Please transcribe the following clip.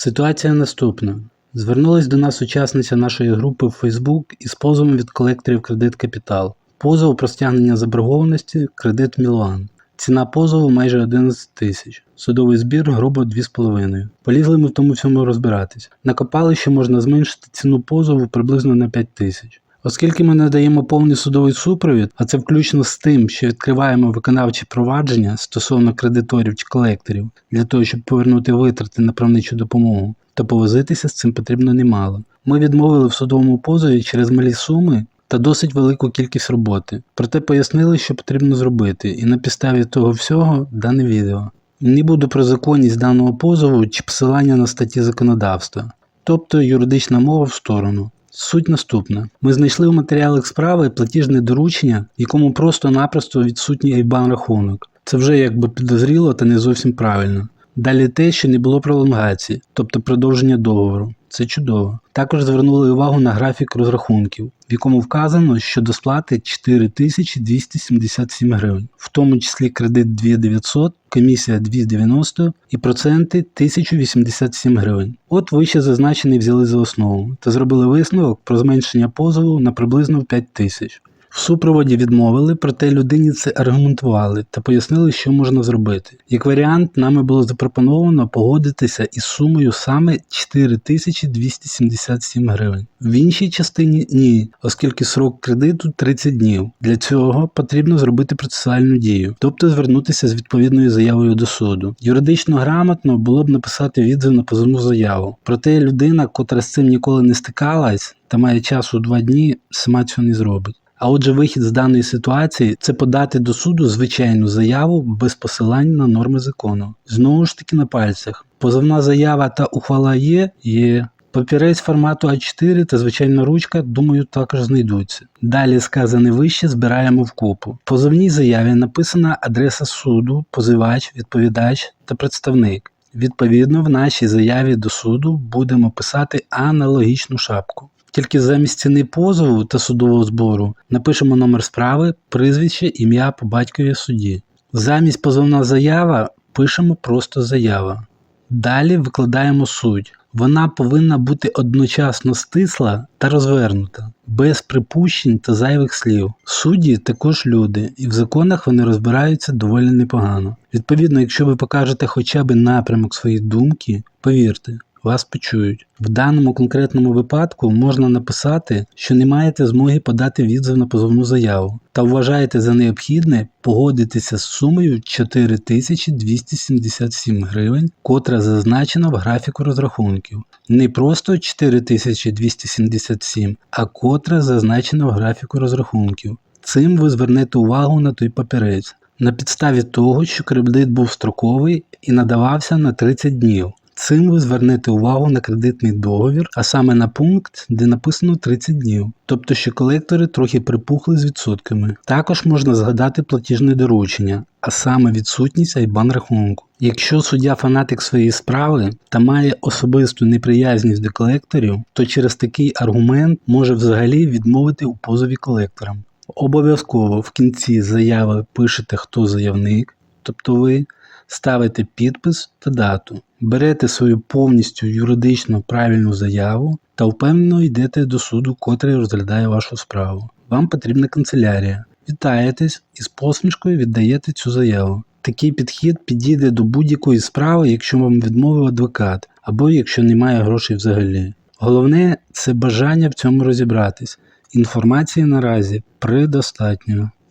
Ситуація наступна. Звернулась до нас учасниця нашої групи в Facebook із позовом від колекторів кредит Капітал. Позов про стягнення заборгованості кредит Мілан. Ціна позову майже 11 тисяч. Судовий збір грубо 2,5. Полізли ми в тому всьому розбиратись. Накопали, що можна зменшити ціну позову приблизно на 5 тисяч. Оскільки ми надаємо повний судовий супровід, а це включно з тим, що відкриваємо виконавчі провадження стосовно кредиторів чи колекторів для того, щоб повернути витрати на правничу допомогу, то повозитися з цим потрібно немало. Ми відмовили в судовому позові через малі суми та досить велику кількість роботи. Проте пояснили, що потрібно зробити, і на підставі того всього дане відео. Не буду про законність даного позову чи посилання на статті законодавства, тобто юридична мова в сторону. Суть наступна: ми знайшли в матеріалах справи платіжне доручення, в якому просто-напросто відсутній IBAN рахунок. Це вже якби підозріло та не зовсім правильно. Далі те, що не було пролонгації, тобто продовження договору. Це чудово. Також звернули увагу на графік розрахунків, в якому вказано, що до сплати 4277 гривень, в тому числі кредит 2900, комісія 290 і проценти 1087 гривень. От вище зазначений взяли за основу та зробили висновок про зменшення позову на приблизно в 5 тисяч. В супроводі відмовили, проте людині це аргументували та пояснили, що можна зробити. Як варіант, нами було запропоновано погодитися із сумою саме 4277 гривень. В іншій частині ні, оскільки срок кредиту 30 днів. Для цього потрібно зробити процесуальну дію, тобто звернутися з відповідною заявою до суду. Юридично грамотно було б написати відзив на позовну заяву. Проте людина, котра з цим ніколи не стикалась та має часу 2 дні, сама цього не зробить. А отже, вихід з даної ситуації це подати до суду звичайну заяву без посилань на норми закону. Знову ж таки на пальцях. Позовна заява та ухвала є, є. Папірець формату А4 та звичайна ручка, думаю, також знайдуться. Далі сказане вище збираємо в купу. В позовній заяві написана адреса суду, позивач, відповідач та представник. Відповідно, в нашій заяві до суду будемо писати аналогічну шапку. Тільки замість ціни позову та судового збору напишемо номер справи, прізвище, ім'я по батькові судді. Замість позовна заява пишемо просто заява. Далі викладаємо суть. Вона повинна бути одночасно стисла та розвернута, без припущень та зайвих слів. Судді також люди, і в законах вони розбираються доволі непогано. Відповідно, якщо ви покажете хоча б напрямок своєї думки, повірте, вас почують. В даному конкретному випадку можна написати, що не маєте змоги подати відзив на позовну заяву та вважаєте за необхідне погодитися з сумою 4277 гривень, котра зазначена в графіку розрахунків. Не просто 4277, а котра зазначена в графіку розрахунків. Цим ви звернете увагу на той папірець. На підставі того, що кредит був строковий і надавався на 30 днів. Цим ви звернете увагу на кредитний договір, а саме на пункт, де написано 30 днів, тобто що колектори трохи припухли з відсотками. Також можна згадати платіжне доручення, а саме відсутність айбан рахунку. Якщо суддя фанатик своєї справи та має особисту неприязність до колекторів, то через такий аргумент може взагалі відмовити у позові колекторам. Обов'язково в кінці заяви пишете, хто заявник, тобто ви ставите підпис та дату, берете свою повністю юридично правильну заяву та впевнено йдете до суду, котрий розглядає вашу справу. Вам потрібна канцелярія. Вітаєтесь і з посмішкою віддаєте цю заяву. Такий підхід підійде до будь-якої справи, якщо вам відмовив адвокат, або якщо немає грошей взагалі. Головне це бажання в цьому розібратись. Інформації наразі предостатньо.